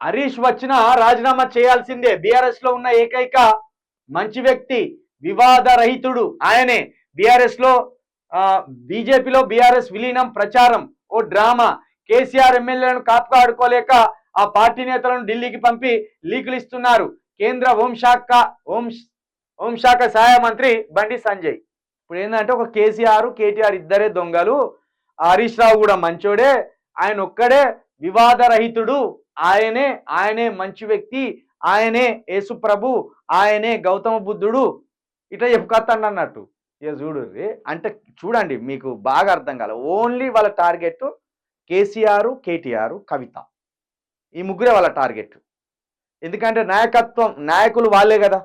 హరీష్ వచ్చినా రాజీనామా చేయాల్సిందే. బీఆర్ఎస్లో ఉన్న ఏకైక మంచి వ్యక్తి వివాద రహితుడు ఆయనే. బీఆర్ఎస్లో బీజేపీలో బీఆర్ఎస్ విలీనం ప్రచారం ఓ డ్రామా. కేసీఆర్ ఎమ్మెల్యేలను కాపుకాడుకోలేక ఆ పార్టీ నేతలను ఢిల్లీకి పంపి లీకులు ఇస్తున్నారు. కేంద్ర హోంశాఖ హోం హోంశాఖ సహాయ మంత్రి బండి సంజయ్. ఇప్పుడు ఏంటంటే ఒక కేసీఆర్ కేటీఆర్ ఇద్దరే దొంగలు. హరీష్ రావు కూడా మంచోడే. ఆయన ఒక్కడే వివాదరహితుడు ఆయనే ఆయనే మంచి వ్యక్తి ఆయనే యేసుప్రభు ఆయనే గౌతమ బుద్ధుడు. ఇట్లా చెప్పుకొస్తాడు అన్నట్టు. ఇక చూడు అంటే చూడండి మీకు బాగా అర్థం కాలే. ఓన్లీ వాళ్ళ టార్గెట్ కేసీఆర్ కేటీఆర్ కవిత. ఈ ముగ్గురే వాళ్ళ టార్గెట్. ఎందుకంటే నాయకత్వం నాయకులు వాళ్ళే కదా.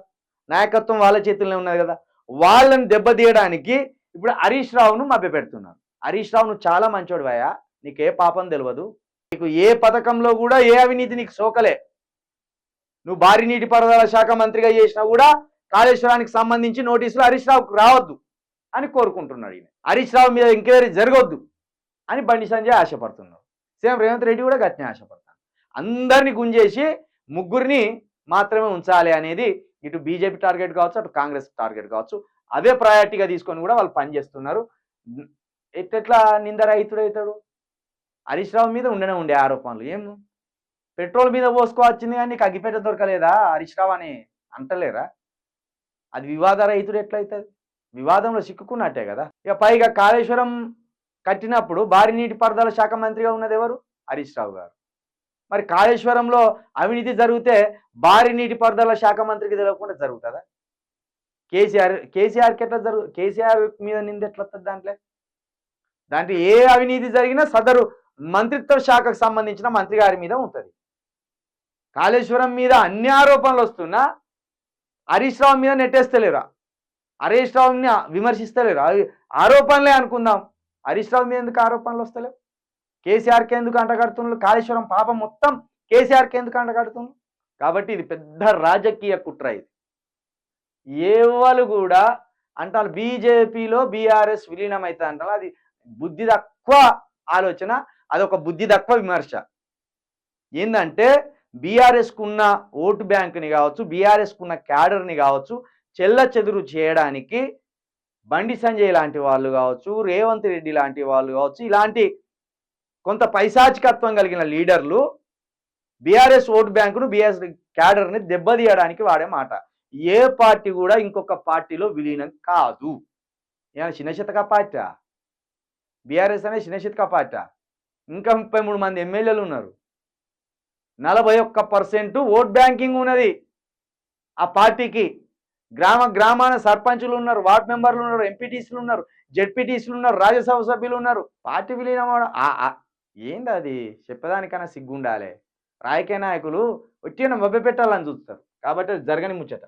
నాయకత్వం వాళ్ళ చేతుల్లో ఉన్నది కదా. వాళ్ళని దెబ్బతీయడానికి ఇప్పుడు హరీష్ రావును మభ్యపెడుతున్నారు. హరీష్ రావు నువ్వు చాలా మంచోడు భయ నీకు ఏ పాపం తెలియదు నీకు ఏ పథకంలో కూడా ఏ అవినీతి నీకు సోకలే. నువ్వు భారీ నీటి పరదాల శాఖ మంత్రిగా చేసినా కూడా కాళేశ్వరానికి సంబంధించి నోటీసులు హరీష్ రావుకు రావద్దు అని కోరుకుంటున్నాడు ఈయన. హరీష్ రావు మీద ఎంక్వైరీ జరగొద్దు అని బండి సంజయ్ ఆశపడుతున్నాడు. సేమ్ రేవంత్ రెడ్డి కూడా గట్టినే ఆశపడతాను అందరిని గుంజేసి ముగ్గురిని మాత్రమే ఉంచాలి అనేది ఇటు బీజేపీ టార్గెట్ కావచ్చు అటు కాంగ్రెస్ టార్గెట్ కావచ్చు అదే ప్రయారిటీగా తీసుకొని కూడా వాళ్ళు పనిచేస్తున్నారు. ఎట్లా నిందరహితుడు అవుతాడు హరీష్ రావు మీద ఉండనే ఉండే ఆరోపణలు. ఏం? పెట్రోల్ మీద పోసుకోవచ్చింది కానీ నీకు దొరకలేదా హరీష్ రావు అని అంటలేరా? అది వివాద రైతుడు ఎట్లయితుంది? వివాదంలో చిక్కుకున్నట్టే కదా? ఇక పైగా కాళేశ్వరం కట్టినప్పుడు భారీ నీటి పారుదల శాఖ మంత్రిగా ఉన్నది ఎవరు? హరీష్ రావు గారు. మరి కాళేశ్వరంలో అవినీతి జరిగితే భారీ నీటి పారుదల శాఖ మంత్రికి తెలియకుండా జరుగుతుందా? కేసీఆర్ కేసీఆర్కి ఎట్లా జరుగు కేసీఆర్ మీద నింద ఎట్లా వస్తుంది దాంట్లో? దాంట్లో ఏ అవినీతి జరిగినా సదరు మంత్రిత్వ శాఖకు సంబంధించిన మంత్రి గారి మీద ఉంటుంది. కాళేశ్వరం మీద అన్ని ఆరోపణలు వస్తున్నా హరీష్ రావు మీద నెట్టేస్తలేరా? హరీష్ రావుని విమర్శిస్తలేరు? ఆరోపణలే అనుకుందాం. హరీష్ రావు మీద ఎందుకు ఆరోపణలు వస్తలేవు? కేసీఆర్కి ఎందుకు అంటగడుతున్నారు? కాళేశ్వరం పాపం మొత్తం కేసీఆర్కి ఎందుకు అంటగడుతున్నారు? కాబట్టి ఇది పెద్ద రాజకీయ కుట్ర ఇది. ఏవాళ్ళు కూడా అంటారు బీజేపీలో బీఆర్ఎస్ విలీనం అవుతుంది అంటారు. అది బుద్ధి తక్కువ ఆలోచన. అదొక బుద్ధి తక్కువ విమర్శ. ఏంటంటే బీఆర్ఎస్కు ఉన్న ఓటు బ్యాంకుని కావచ్చు బీఆర్ఎస్కు ఉన్న క్యాడర్ని కావచ్చు చెల్ల చెదురు చేయడానికి బండి సంజయ్ లాంటి వాళ్ళు కావచ్చు రేవంత్ రెడ్డి లాంటి వాళ్ళు కావచ్చు ఇలాంటి కొంత పైశాచికత్వం కలిగిన లీడర్లు బీఆర్ఎస్ ఓటు బ్యాంకును బీఆర్ఎస్ క్యాడర్ని దెబ్బతీయడానికి వాడే మాట. ఏ పార్టీ కూడా ఇంకొక పార్టీలో విలీనం కాదు. ఏమైనా చిన్న చితక పార్టీ బీఆర్ఎస్ అనే చిన్న చితక పార్టీ ఇంకా ముప్పై మూడు మంది ఎమ్మెల్యేలు ఉన్నారు. నలభై ఒక్క పర్సెంట్ ఓట్ బ్యాంకింగ్ ఉన్నది. ఆ పార్టీకి గ్రామ గ్రామాన సర్పంచులు ఉన్నారు వార్డ్ మెంబర్లు ఉన్నారు ఎంపీటీసీలు ఉన్నారు జెడ్పీటీసీలు ఉన్నారు రాజ్యసభ సభ్యులు ఉన్నారు. పార్టీ విలీనం అవడం- ఆ- ఏంది అది? చెప్పదానికన్నా సిగ్గుండాలి. రాజకీయ నాయకులు వచ్చిన మభ్య పెట్టాలని చూస్తారు. కాబట్టి జరగని ముచ్చట.